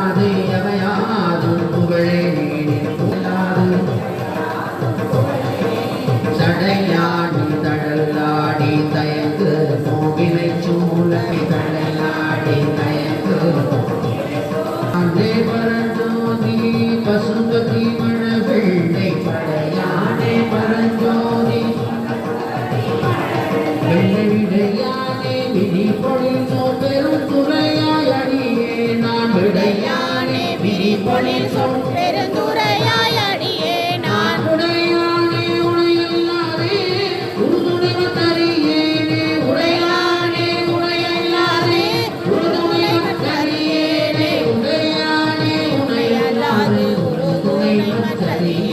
ആദരവയാ Thank you.